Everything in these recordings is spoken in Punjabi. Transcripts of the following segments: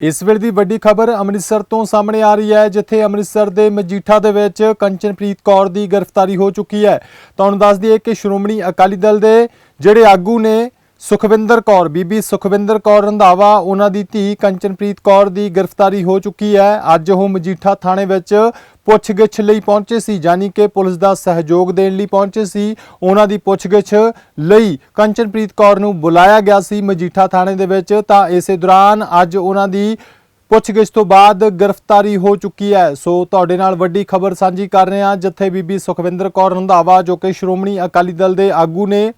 ਇਸ ਵੇਲੇ ਦੀ ਵੱਡੀ ਖਬਰ ਅੰਮ੍ਰਿਤਸਰ ਤੋਂ ਸਾਹਮਣੇ ਆ ਰਹੀ ਹੈ, ਜਿੱਥੇ ਅੰਮ੍ਰਿਤਸਰ ਦੇ ਮਜੀਠਾ ਦੇ ਵਿੱਚ ਕੰਚਨਪ੍ਰੀਤ ਕੌਰ ਦੀ ਗ੍ਰਿਫਤਾਰੀ ਹੋ ਚੁੱਕੀ ਹੈ। ਤੁਹਾਨੂੰ ਦੱਸ ਦਈਏ ਕਿ ਸ਼੍ਰੋਮਣੀ ਅਕਾਲੀ ਦਲ ਦੇ ਜਿਹੜੇ ਆਗੂ ਨੇ ਸੁਖਵਿੰਦਰ ਕੌਰ, ਬੀਬੀ ਸੁਖਵਿੰਦਰ ਕੌਰ ਰੰਧਾਵਾ, ਉਹਨਾਂ ਦੀ ਧੀ ਕੰਚਨਪ੍ਰੀਤ ਕੌਰ ਦੀ ਗ੍ਰਿਫਤਾਰੀ ਹੋ ਚੁੱਕੀ ਹੈ। ਅੱਜ ਉਹ ਮਜੀਠਾ ਥਾਣੇ ਵਿੱਚ ਪੁੱਛਗਿੱਛ ਲਈ ਪਹੁੰਚੇ ਸੀ, ਯਾਨੀ ਕਿ ਪੁਲਿਸ ਦਾ ਸਹਿਯੋਗ ਦੇਣ ਲਈ ਪਹੁੰਚੇ ਸੀ। ਉਹਨਾਂ ਦੀ ਪੁੱਛਗਿੱਛ ਲਈ ਕੰਚਨਪ੍ਰੀਤ ਕੌਰ ਨੂੰ ਬੁਲਾਇਆ ਗਿਆ ਸੀ ਮਜੀਠਾ ਥਾਣੇ ਦੇ ਵਿੱਚ। ਤਾਂ ਇਸੇ ਦੌਰਾਨ ਅੱਜ ਉਹਨਾਂ ਦੀ ਪੁੱਛਗਿੱਛ ਤੋਂ ਬਾਅਦ ਗ੍ਰਿਫਤਾਰੀ ਹੋ ਚੁੱਕੀ ਹੈ। ਸੋ ਤੁਹਾਡੇ ਨਾਲ ਵੱਡੀ ਖਬਰ ਸਾਂਝੀ ਕਰ ਰਹੇ ਹਾਂ, ਜਿੱਥੇ ਬੀਬੀ ਸੁਖਵਿੰਦਰ ਕੌਰ ਰੰਧਾਵਾ, ਜੋ ਕਿ ਸ਼੍ਰੋਮਣੀ ਅਕਾਲੀ ਦਲ ਦੇ ਆਗੂ ਨੇ।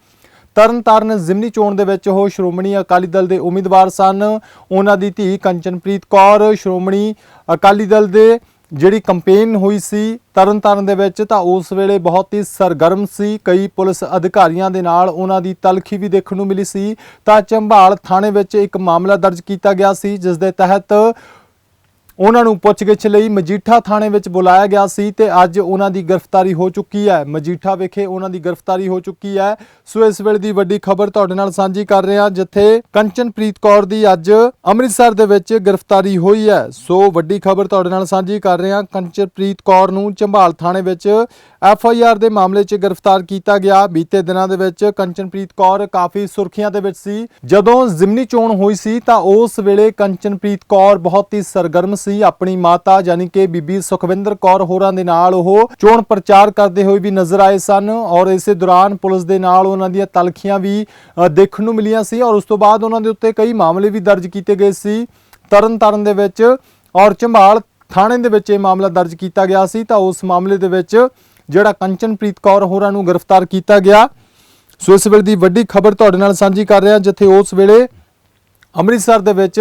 ਤਰਨਤਾਰਨ ਜ਼ਿਮਨੀ ਚੋਣ ਦੇ ਵਿੱਚ ਉਹ ਸ਼੍ਰੋਮਣੀ ਅਕਾਲੀ ਦਲ ਦੇ ਉਮੀਦਵਾਰ ਸਨ। ਉਹਨਾਂ ਦੀ ਧੀ ਕੰਚਨਪ੍ਰੀਤ ਕੌਰ, ਸ਼੍ਰੋਮਣੀ ਅਕਾਲੀ ਦਲ ਦੇ ਜਿਹੜੀ ਕੰਪੇਨ ਹੋਈ ਸੀ ਤਰਨਤਾਰਨ ਦੇ ਵਿੱਚ, ਤਾਂ ਉਸ ਵੇਲੇ ਬਹੁਤ ਹੀ ਸਰਗਰਮ ਸੀ। ਕਈ ਪੁਲਿਸ ਅਧਿਕਾਰੀਆਂ ਦੇ ਨਾਲ ਉਹਨਾਂ ਦੀ ਤਲਖੀ ਵੀ ਦੇਖਣ ਨੂੰ ਮਿਲੀ ਸੀ। ਤਾਂ ਚੰਬਾਲ ਥਾਣੇ ਵਿੱਚ ਇੱਕ ਮਾਮਲਾ ਦਰਜ ਕੀਤਾ ਗਿਆ ਸੀ, ਜਿਸ ਦੇ ਤਹਿਤ ਉਹਨਾਂ ਨੂੰ ਪੁੱਛਗਿੱਛ ਲਈ ਮਜੀਠਾ ਥਾਣੇ ਵਿੱਚ ਬੁਲਾਇਆ ਗਿਆ ਸੀ ਤੇ ਅੱਜ ਉਹਨਾਂ ਦੀ ਗ੍ਰਿਫਤਾਰੀ ਹੋ ਚੁੱਕੀ ਹੈ। ਮਜੀਠਾ ਵਿਖੇ ਉਹਨਾਂ ਦੀ ਗ੍ਰਿਫਤਾਰੀ ਹੋ ਚੁੱਕੀ ਹੈ। ਸੋ ਇਸ ਵੇਲੇ ਦੀ ਵੱਡੀ ਖਬਰ ਤੁਹਾਡੇ ਨਾਲ ਸਾਂਝੀ ਕਰ ਰਹੇ ਹਾਂ ਜਿੱਥੇ ਕੰਚਨਪ੍ਰੀਤ ਕੌਰ ਦੀ ਅੱਜ ਅੰਮ੍ਰਿਤਸਰ ਦੇ ਵਿੱਚ ਗ੍ਰਿਫਤਾਰੀ ਹੋਈ ਹੈ। ਸੋ ਵੱਡੀ ਖਬਰ ਤੁਹਾਡੇ ਨਾਲ ਸਾਂਝੀ ਕਰ ਰਹੇ ਹਾਂ ਕੰਚਨਪ੍ਰੀਤ ਕੌਰ ਨੂੰ ਝੰਬਾਲ ਥਾਣੇ ਵਿੱਚ ਐਫ ਆਈ ਆਰ ਦੇ ਮਾਮਲੇ 'ਚ ਗ੍ਰਿਫਤਾਰ ਕੀਤਾ ਗਿਆ। ਬੀਤੇ ਦਿਨਾਂ ਦੇ ਵਿੱਚ ਕੰਚਨਪ੍ਰੀਤ ਕੌਰ ਕਾਫੀ ਸੁਰਖੀਆਂ ਦੇ ਵਿੱਚ ਸੀ। ਜਦੋਂ ਜ਼ਿਮਨੀ ਚੋਣ ਹੋਈ ਸੀ ਤਾਂ ਉਸ ਵੇਲੇ ਕੰਚਨਪ੍ਰੀਤ ਕੌਰ ਬਹੁਤ ਹੀ ਸਰਗਰਮ ਸੀ। ਆਪਣੀ ਮਾਤਾ ਯਾਨੀ ਕਿ ਬੀਬੀ ਸੁਖਵਿੰਦਰ ਕੌਰ ਹੋਰਾਂ ਦੇ ਨਾਲ ਉਹ ਚੋਣ ਪ੍ਰਚਾਰ ਕਰਦੇ ਹੋਏ ਵੀ ਨਜ਼ਰ ਆਏ ਸਨ ਔਰ ਇਸੇ ਦੌਰਾਨ ਪੁਲਿਸ ਦੇ ਨਾਲ ਉਹਨਾਂ ਦੀਆਂ ਤਲਖੀਆਂ ਵੀ ਦੇਖਣ ਨੂੰ ਮਿਲੀਆਂ ਸੀ ਔਰ ਉਸ ਤੋਂ ਬਾਅਦ ਉਹਨਾਂ ਦੇ ਉੱਤੇ ਕਈ ਮਾਮਲੇ ਵੀ ਦਰਜ ਕੀਤੇ ਗਏ ਸੀ। ਤਰਨਤਾਰਨ ਦੇ ਵਿੱਚ ਔਰ ਚੰਬਾਲ ਥਾਣੇ ਦੇ ਵਿੱਚ ਇਹ ਮਾਮਲਾ ਦਰਜ ਕੀਤਾ ਗਿਆ ਸੀ। ਤਾਂ ਉਸ ਮਾਮਲੇ ਦੇ ਵਿੱਚ ਜਿਹੜਾ ਕੰਚਨਪ੍ਰੀਤ ਕੌਰ ਹੋਰਾਂ ਨੂੰ ਗ੍ਰਿਫਤਾਰ ਕੀਤਾ ਗਿਆ। ਸੋ ਇਸ ਵੇਲੇ ਦੀ ਵੱਡੀ ਖਬਰ ਤੁਹਾਡੇ ਨਾਲ ਸਾਂਝੀ ਕਰ ਰਿਹਾ ਜਿੱਥੇ ਉਸ ਵੇਲੇ ਅੰਮ੍ਰਿਤਸਰ ਦੇ ਵਿੱਚ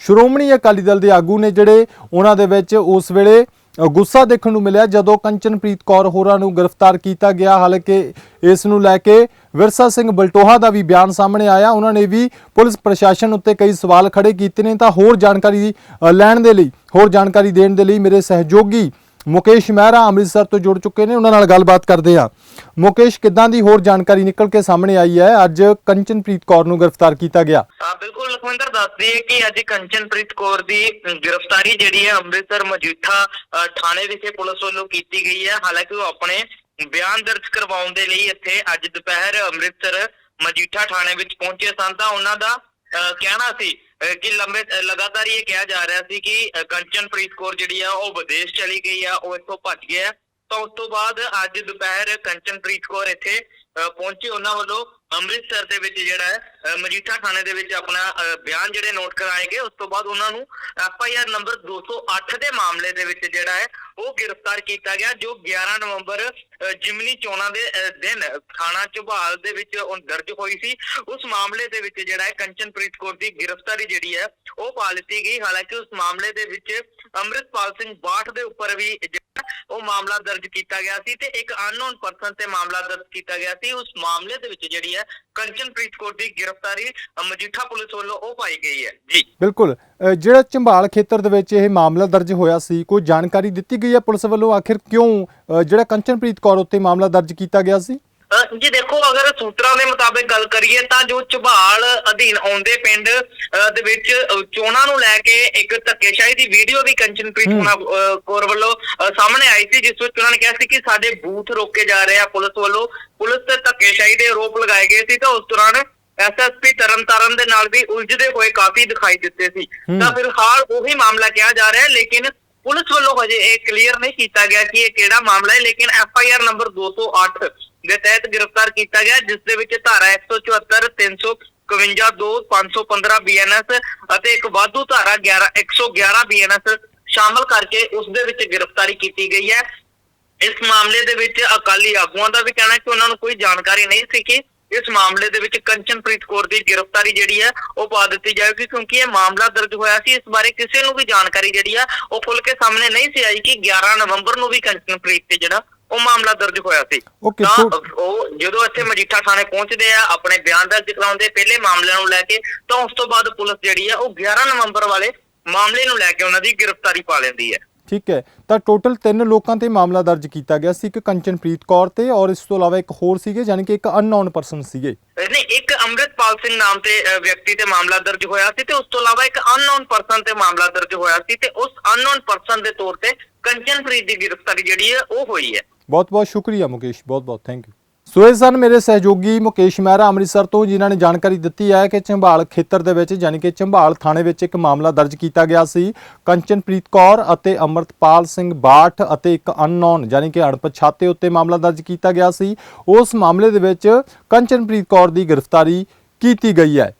ਸ਼੍ਰੋਮਣੀ ਅਕਾਲੀ ਦਲ ਦੇ ਆਗੂ ਨੇ ਜਿਹੜੇ ਉਹਨਾਂ ਦੇ ਵਿੱਚ ਉਸ ਵੇਲੇ ਗੁੱਸਾ ਦੇਖਣ ਨੂੰ ਮਿਲਿਆ ਜਦੋਂ ਕੰਚਨਪ੍ਰੀਤ ਕੌਰ ਹੋਰਾਂ ਨੂੰ ਗ੍ਰਿਫਤਾਰ ਕੀਤਾ ਗਿਆ। ਹਾਲਾਂਕਿ ਇਸ ਨੂੰ ਲੈ ਕੇ ਵਿਰਸਾ ਸਿੰਘ ਬਲਟੋਹਾ ਦਾ ਵੀ ਬਿਆਨ ਸਾਹਮਣੇ ਆਇਆ। ਉਹਨਾਂ ਨੇ ਵੀ ਪੁਲਿਸ ਪ੍ਰਸ਼ਾਸਨ ਉੱਤੇ ਕਈ ਸਵਾਲ ਖੜੇ ਕੀਤੇ ਨੇ। ਤਾਂ ਹੋਰ ਜਾਣਕਾਰੀ ਲੈਣ ਦੇ ਲਈ, ਹੋਰ ਜਾਣਕਾਰੀ ਦੇਣ ਦੇ ਲਈ ਮੇਰੇ ਸਹਿਯੋਗੀ ਮੁਕੇਸ਼ ਮਹਿਰਾ ਅੰਮ੍ਰਿਤਸਰ ਤੋਂ ਜੁੜ ਚੁੱਕੇ ਨੇ, ਉਹਨਾਂ ਨਾਲ ਗੱਲਬਾਤ ਕਰਦੇ ਹਾਂ। ਮੁਕੇਸ਼, ਕਿੱਦਾਂ ਦੀ ਹੋਰ ਜਾਣਕਾਰੀ ਨਿਕਲ ਕੇ ਸਾਹਮਣੇ ਆਈ ਹੈ? ਅੱਜ ਕੰਚਨਪ੍ਰੀਤ ਕੌਰ ਨੂੰ ਗ੍ਰਿਫਤਾਰ ਕੀਤਾ ਗਿਆ। ਹਾਂ, ਬਿਲਕੁਲ ਲਖਵਿੰਦਰ ਦੱਸਦੀ ਹੈ ਕਿ ਅੱਜ ਕੰਚਨਪ੍ਰੀਤ ਕੌਰ ਦੀ ਗ੍ਰਿਫਤਾਰੀ ਜਿਹੜੀ ਹੈ ਅੰਮ੍ਰਿਤਸਰ ਮਜੀਠਾ ਥਾਣੇ ਵਿਖੇ ਪੁਲਿਸ ਵੱਲੋਂ ਕੀਤੀ ਗਈ ਹੈ। ਹਾਲਾਂਕਿ ਉਹ ਆਪਣੇ ਬਿਆਨ ਦਰਜ ਕਰਵਾਉਣ ਦੇ ਲਈ ਇੱਥੇ ਅੱਜ ਦੁਪਹਿਰ ਅੰਮ੍ਰਿਤਸਰ ਮਜੀਠਾ ਥਾਣੇ ਵਿੱਚ ਪਹੁੰਚੇ ਸਨ। ਤਾਂ ਉਹਨਾਂ ਦਾ ਕਹਿਣਾ ਸੀ ਕਿ ਲੰਬੇ ਲਗਾਤਾਰ ਇਹ ਕਿਹਾ ਜਾ ਰਿਹਾ ਸੀ ਕਿ ਅ, ਕੰਚਨਪ੍ਰੀਤ ਕੌਰ ਜਿਹੜੀ ਆ ਉਹ ਵਿਦੇਸ਼ ਚਲੀ ਗਈ ਆ ਉਹ ਇੱਥੋਂ ਭੱਜ ਗਿਆ। ਤਾਂ ਉਸ ਤੋਂ ਬਾਅਦ ਅੱਜ ਦੁਪਹਿਰ ਕੰਚਨਪ੍ਰੀਤ ਕੌਰ ਇੱਥੇ ਪਹੁੰਚੇ ਉਹਨਾਂ ਵੱਲੋਂ ਅੰਮ੍ਰਿਤਸਰ ਦੇ ਵਿੱਚ ਜਿਹੜਾ ਹੈ ਮਜੀਠਾ ਥਾਣੇ ਦੇ ਵਿੱਚ ਆਪਣਾ ਬਿਆਨ ਜਿਹੜੇ ਨੋਟ ਕਰਾਏ ਗਏ ਉਸ ਤੋਂ ਬਾਅਦ ਉਹਨਾਂ ਨੂੰ ਐਫ ਆਈ ਆਰ ਨੰਬਰ 208 ਦੇ ਮਾਮਲੇ ਦੇ ਵਿੱਚ ਜਿਹੜਾ ਹੈ, ਉਹ ਗ੍ਰਿਫਤਾਰ ਕੀਤਾ ਗਿਆ, ਜੋ 11 ਨਵੰਬਰ ਜਿਮਨੀ ਚੋਣਾਂ ਦੇ ਦਿਨ ਥਾਣਾ ਝਬਾਲ ਦੇ ਵਿੱਚ ਉਹ ਦਰਜ ਹੋਈ ਸੀ। ਉਸ ਮਾਮਲੇ ਦੇ ਵਿੱਚ ਜਿਹੜਾ ਹੈ, ਕੰਚਨਪ੍ਰੀਤ ਕੌਰ ਦੀ ਗ੍ਰਿਫਤਾਰੀ ਜਿਹੜੀ ਹੈ, ਉਹ ਪਾ ਲਿੱਤੀ ਗਈ। ਹਾਲਾਂਕਿ ਉਸ ਮਾਮਲੇ ਦੇ ਵਿੱਚ ਅੰਮ੍ਰਿਤਪਾਲ ਸਿੰਘ ਬਾਠ ਦੇ ਉੱਪਰ ਵੀ ਉਹ ਮਾਮਲਾ ਦਰਜ ਕੀਤਾ ਗਿਆ ਸੀ ਤੇ ਇੱਕ ਅਨਨੋਨ ਪਰਸਨ ਤੇ ਮਾਮਲਾ ਦਰਜ ਕੀਤਾ ਗਿਆ ਸੀ। ਉਸ ਮਾਮਲੇ ਦੇ ਵਿੱਚ ਜਿਹੜੀ ਹੈ ਕੰਚਨਪ੍ਰੀਤ ਕੌਰ ਦੀ ਗ੍ਰਿਫਤਾਰੀ ਮਜੀਠਾ ਪੁਲਿਸ ਵੱਲੋਂ ਉਹ ਪਾਈ ਗਈ ਹੈ। ਜੀ। ਬਿਲਕੁਲ। ਜਿਹੜਾ ਚੰਬਾਲ ਖੇਤਰ ਦੇ ਵਿੱਚ ਇਹ ਮਾਮਲਾ ਦਰਜ ਹੋਇਆ ਸੀ, ਕੋਈ ਜਾਣਕਾਰੀ ਦਿੱਤੀ ਗਈ ਹੈ ਪੁਲਿਸ ਵੱਲੋਂ? ਆਖਿਰ ਕਿਉਂ ਜਿਹੜਾ ਕੰਚਨਪ੍ਰੀਤ ਕੌਰ ਉੱਤੇ ਮਾਮਲਾ ਦਰਜ ਕੀਤਾ ਗਿਆ ਸੀ? ਜੀ ਦੇਖੋ ਅਗਰ ਸੂਤਰਾਂ ਦੇ ਮੁਤਾਬਕ ਗੱਲ ਕਰੀਏ ਤਾਂ ਜੋ ਝਬਾਲ ਅਧੀਨ ਆਉਂਦੇ ਪਿੰਡ ਦੇ ਵਿੱਚ ਚੋਣਾਂ ਨੂੰ ਲੈ ਕੇ ਇੱਕ ਧੱਕੇਸ਼ਾਹੀ ਦੀ ਵੀਡੀਓ ਵੀ ਕੰਚਨਪ੍ਰੀਤ ਕੌਰ ਵੱਲੋਂ ਸਾਹਮਣੇ ਆਈ ਸੀ ਜਿਸ ਵਿੱਚ ਉਹਨਾਂ ਨੇ ਕਿਹਾ ਸੀ ਕਿ ਸਾਡੇ ਬੂਥ ਰੋਕੇ ਜਾ ਰਹੇ ਆ ਪੁਲਿਸ ਵੱਲੋਂ। ਪੁਲਿਸ ਤੇ ਧੱਕੇਸ਼ਾਹੀ ਦੇ ਆਰੋਪ ਲਗਾਏ ਗਏ ਸੀ ਤਾਂ ਉਸ ਦੌਰਾਨ ਐਸਐਸਪੀ ਤਰਨਤਾਰਨ ਦੇ ਨਾਲ ਵੀ ਉਲਝਦੇ ਹੋਏ ਕਾਫੀ ਦਿਖਾਈ ਦਿੱਤੇ ਸੀ। ਤਾਂ ਫਿਲਹਾਲ ਉਹੀ ਮਾਮਲਾ ਕਿਹਾ ਜਾ ਰਿਹਾ ਹੈ ਲੇਕਿਨ ਪੁਲਿਸ ਵੱਲੋਂ ਹਜੇ ਇਹ ਕਲੀਅਰ ਨਹੀਂ ਕੀਤਾ ਗਿਆ ਕਿ ਇਹ ਕਿਹੜਾ ਮਾਮਲਾ ਹੈ ਲੇਕਿਨ ਐਫ ਆਈ ਆਰ ਨੰਬਰ 208 ਦੇ ਤਹਿਤ ਗ੍ਰਿਫਤਾਰ ਕੀਤਾ ਗਿਆ, ਜਿਸ ਦੇ ਵਿੱਚ ਧਾਰਾ 174 351 2 515 ਬੀਐਨਐਸ ਅਤੇ ਇੱਕ ਵਾਧੂ ਧਾਰਾ 11 111 ਬੀਐਨਐਸ ਸ਼ਾਮਲ ਕਰਕੇ ਉਸ ਦੇ ਵਿੱਚ ਗ੍ਰਿਫਤਾਰੀ ਕੀਤੀ ਗਈ ਹੈ। ਇਸ ਮਾਮਲੇ ਦੇ ਵਿੱਚ ਅਕਾਲੀ ਆਗੂਆਂ ਦਾ ਵੀ ਕਹਿਣਾ ਕਿ ਉਹਨਾਂ ਨੂੰ ਕੋਈ ਜਾਣਕਾਰੀ ਨਹੀਂ ਸੀ ਕਿ ਇਸ ਮਾਮਲੇ ਦੇ ਵਿੱਚ ਕੰਚਨਪ੍ਰੀਤ ਕੌਰ ਦੀ ਗ੍ਰਿਫਤਾਰੀ ਜਿਹੜੀ ਹੈ ਉਹ ਪਾ ਦਿੱਤੀ ਜਾਏਗੀ, ਕਿਉਂਕਿ ਇਹ ਮਾਮਲਾ ਦਰਜ ਹੋਇਆ ਸੀ। ਇਸ ਬਾਰੇ ਕਿਸੇ ਨੂੰ ਵੀ ਜਾਣਕਾਰੀ ਜਿਹੜੀ ਆ ਉਹ ਖੁੱਲ ਕੇ ਸਾਹਮਣੇ ਨਹੀਂ ਸੀ ਆਈ ਕਿ 11 ਨਵੰਬਰ ਨੂੰ ਵੀ ਕੰਚਨਪ੍ਰੀਤ ਤੇ ਜਿਹੜਾ ਉਹ ਮਾਮਲਾ ਦਰਜ ਹੋਇਆ ਸੀ। ਉਹ ਤਾਂ ਉਹ ਜਦੋਂ ਇੱਥੇ ਮਜੀਠਾ ਥਾਣੇ ਪਹੁੰਚਦੇ ਆ ਆਪਣੇ ਬਿਆਨ ਦਰਜ ਕਰਾਉਂਦੇ ਪਹਿਲੇ ਮਾਮਲਿਆਂ ਨੂੰ ਲੈ ਕੇ ਤਾਂ ਉਸ ਤੋਂ ਬਾਅਦ ਪੁਲਿਸ ਜਿਹੜੀ ਆ ਉਹ 11 ਨਵੰਬਰ ਵਾਲੇ ਮਾਮਲੇ ਨੂੰ ਲੈ ਕੇ ਉਹਨਾਂ ਦੀ ਗ੍ਰਿਫਤਾਰੀ ਪਾ ਲੈਂਦੀ ਹੈ। ਠੀਕ ਹੈ। ਤਾਂ ਟੋਟਲ ਤਿੰਨ ਲੋਕਾਂ ਤੇ ਮਾਮਲਾ ਦਰਜ ਕੀਤਾ ਗਿਆ ਸੀ ਇੱਕ ਕੰਚਨਪ੍ਰੀਤ ਕੌਰ ਤੇ ਔਰ ਇਸ ਤੋਂ ਇਲਾਵਾ ਇੱਕ ਹੋਰ ਸੀਗੇ ਯਾਨੀ ਕਿ ਇੱਕ ਅਨਨੋਨ ਪਰਸਨ ਸੀਗੇ। ਨਹੀਂ ਇੱਕ ਅੰਮ੍ਰਿਤਪਾਲ ਸਿੰਘ ਨਾਮ ਤੇ ਵਿਅਕਤੀ ਤੇ ਮਾਮਲਾ ਦਰਜ ਹੋਇਆ ਸੀ ਤੇ ਉਸ ਤੋਂ ਇਲਾਵਾ ਇੱਕ ਅਨਨੋਨ ਪਰਸਨ ਤੇ ਮਾਮਲਾ ਦਰਜ ਹੋਇਆ ਸੀ ਤੇ ਉਸ ਅਨਨੋਨ ਪਰਸਨ ਦੇ ਤੌਰ ਤੇ ਕੰਚਨਪ੍ਰੀਤ ਦੀ ਗ੍ਰਿਫਤਾਰੀ ਜਿਹੜੀ ਹੈ ਉਹ ਹੋਈ ਹੈ। ਬਹੁਤ ਬਹੁਤ ਸ਼ੁਕਰੀਆ ਮੁਕੇਸ਼, ਬਹੁਤ ਬਹੁਤ ਥੈਂਕ ਯੂ ਸੋ ਇਹ ਸਨ ਮੇਰੇ ਸਹਿਯੋਗੀ ਮੁਕੇਸ਼ ਮਹਿਰਾ ਅੰਮ੍ਰਿਤਸਰ ਤੋਂ, ਜਿਨ੍ਹਾਂ ਨੇ ਜਾਣਕਾਰੀ ਦਿੱਤੀ ਹੈ ਕਿ ਝੰਬਾਲ ਖੇਤਰ ਦੇ ਵਿੱਚ, ਯਾਨੀ ਕਿ ਝੰਬਾਲ ਥਾਣੇ ਵਿੱਚ ਇੱਕ ਮਾਮਲਾ ਦਰਜ ਕੀਤਾ ਗਿਆ ਸੀ। ਕੰਚਨਪ੍ਰੀਤ ਕੌਰ ਅਤੇ ਅਮਰਤਪਾਲ ਸਿੰਘ ਬਾਠ ਅਤੇ ਇੱਕ ਅਨਨੋਨ, ਯਾਨੀ ਕਿ ਅਣਪਛਾਤੇ ਉੱਤੇ ਮਾਮਲਾ ਦਰਜ ਕੀਤਾ ਗਿਆ ਸੀ। ਉਸ ਮਾਮਲੇ ਦੇ ਵਿੱਚ ਕੰਚਨਪ੍ਰੀਤ ਕੌਰ ਦੀ ਗ੍ਰਿਫਤਾਰੀ ਕੀਤੀ ਗਈ ਹੈ।